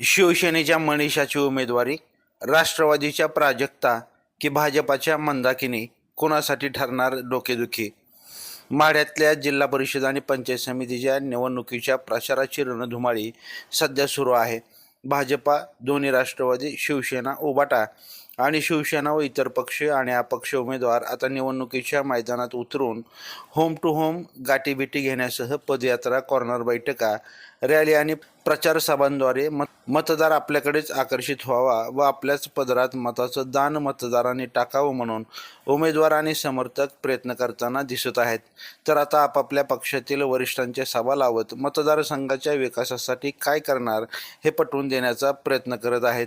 शिवसेनेच्या मनीषाची उमेदवारी राष्ट्रवादीच्या प्राजक्ता की भाजपाच्या मंदाकिनी कोणासाठी ठरणार डोकेदुखी? माढ्यातल्या जिल्हा परिषद आणि पंचायत समितीच्या निवडणुकीच्या प्रचाराची रणधुमाळी सध्या सुरू आहे. भाजपा दोन्ही राष्ट्रवादी शिवसेना उबाटा आणि शिवसेना व इतर पक्ष आणि अपक्ष उमेदवार आता निवडणुकीच्या मैदानात उतरून होम टू होम गाठीभेटी घेण्यासह पदयात्रा कॉर्नर बैठका रॅली आणि प्रचार सभांद्वारे मत मतदार आपल्याकडेच आकर्षित व्हावा व आपल्याच पदरात मताचं दान मतदारांनी टाकावं म्हणून उमेदवार आणि समर्थक प्रयत्न करताना दिसत आहेत. तर आता आपापल्या पक्षातील वरिष्ठांच्या सभा लावत मतदारसंघाच्या विकासासाठी काय करणार हे पटवून देण्याचा प्रयत्न करत आहेत.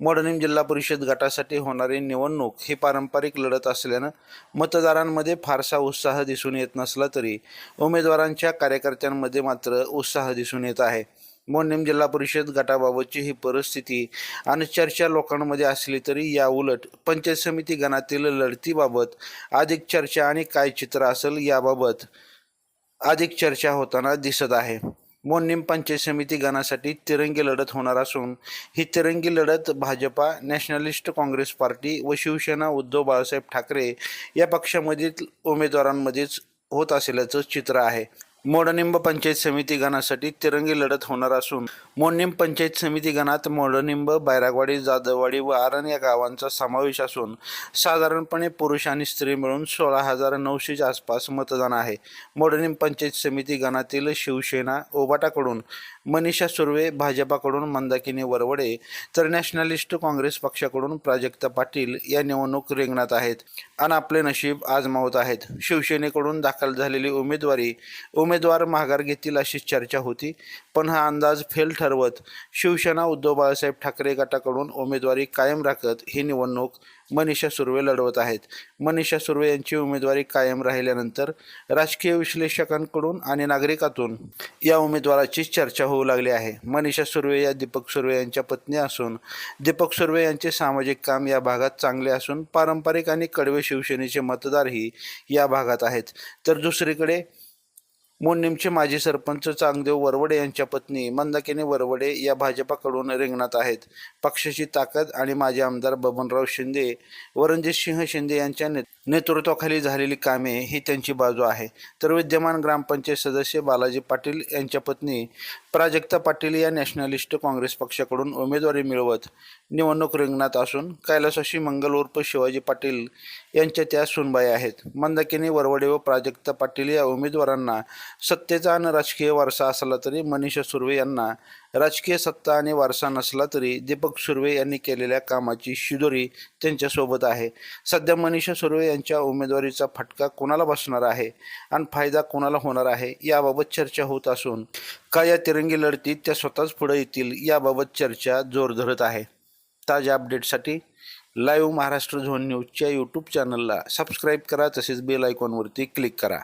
मोडणीम जिल्हा परिषद गटासाठी होणारी निवडणूक ही पारंपरिक लढत असल्यानं मतदारांमध्ये फारसा उत्साह दिसून येत नसला तरी उमेदवारांच्या कार्यकर्त्यांमध्ये मात्र उत्साह दिसून येत आहे. मोनेम जिल्हा परिषद गटाबाबतची ही परिस्थिती आणि चर्चा लोकांमध्ये असली तरी या उलट पंचायत समिती गणातील लढतीबाबत अधिक चर्चा आणि काय चित्र असेल याबाबत अधिक चर्चा होताना दिसत आहे. मोडणीम पंचायत समिती गणासाठी तिरंगी लढत होणार असून ही तिरंगी लढत भाजपा नॅशनलिस्ट काँग्रेस पार्टी व शिवसेना उद्धव बाळासाहेब ठाकरे या पक्षामधील उमेदवारांमध्येच होत असल्याचं चित्र आहे. मोडनिंब पंचायत समिती गणासाठी तिरंगी लढत होणार असून मोडनिंब पंचायत समिती गणात मोडनिंब बैरागवाडी जाधववाडी व आरण या गावांचा समावेश असून साधारणपणे पुरुष आणि स्त्री मिळून सोळा हजार नऊशेच्या आसपास मतदान आहे. मोडनिंब पंचायत समिती गणातील शिवसेना ओबाटाकडून मनीषा सुर्वे भाजपाकडून मंदाकिनी वरवडे तर नॅशनलिस्ट काँग्रेस पक्षाकडून प्राजक्ता पाटील या निवडणूक रिंगणात आहेत. आणि आपले नशीब आजमावत आहेत. शिवसेनेकडून दाखल झालेली उमेदवारी उमेदवार माघार घेतील अशी चर्चा होती पण हा अंदाज फेल ठरवत शिवसेना उद्धव बाळासाहेब ठाकरे गटाकडून उमेदवारी कायम राखत ही निवडणूक मनीषा सुर्वे लढवत आहेत. मनीषा सुर्वे यांची उमेदवारी कायम राहिल्यानंतर राजकीय विश्लेषकांकडून आणि नागरिकातून या उमेदवाराची चर्चा होऊ लागली आहे. मनीषा सुर्वे या दीपक सुर्वे यांच्या पत्नी असून दीपक सुर्वे यांचे सामाजिक काम या भागात चांगले असून पारंपरिक आणि कडवे शिवसेनेचे मतदारही या भागात आहेत. तर दुसरीकडे मोडनिमचे माजी सरपंच चांगदेव वरवडे यांच्या पत्नी मंदाकिनी वरवडे या भाजपाकडून रिंगणात आहेत. पक्षाची ताकद आणि माजी आमदार बबनराव शिंदे वरणजित सिंह शिंदे यांच्या नेतृत्वाखाली झालेली कामे ही त्यांची बाजू आहे. तर विद्यमान ग्रामपंचायत सदस्य बालाजी पाटील यांच्या पत्नी प्राजक्ता पाटील या नॅशनलिस्ट काँग्रेस पक्षाकडून उमेदवारी मिळवत निवडणूक रिंगणात असून कैलासाशी मंगल उर्फ शिवाजी पाटील यांच्या त्या सुनबाई आहेत. मंदाकिनी वरवडे व प्राजक्ता पाटील या उमेदवारांना सत्तेचा आणि राजकीय वारसा असला तरी मनीषा सुर्वे यांना राजकीय सत्ता आणि वारसा नसला तरी दीपक सुर्वे यांनी केलेल्या कामाची शिदोरी त्यांच्यासोबत आहे. सध्या मनीषा सुर्वे यांच्या उमेदवारीचा फटका कोणाला बसणार आहे आणि फायदा कोणाला होणार आहे याबाबत चर्चा होत असून का या तिरंगी लढतीत त्या स्वतःच पुढे येतील याबाबत चर्चा जोर धरत आहे. ताज्या अपडेटसाठी लाईव्ह महाराष्ट्र झोन न्यूजच्या यूट्यूब चॅनलला सबस्क्राईब करा तसेच बेल आयकॉनवरती क्लिक करा.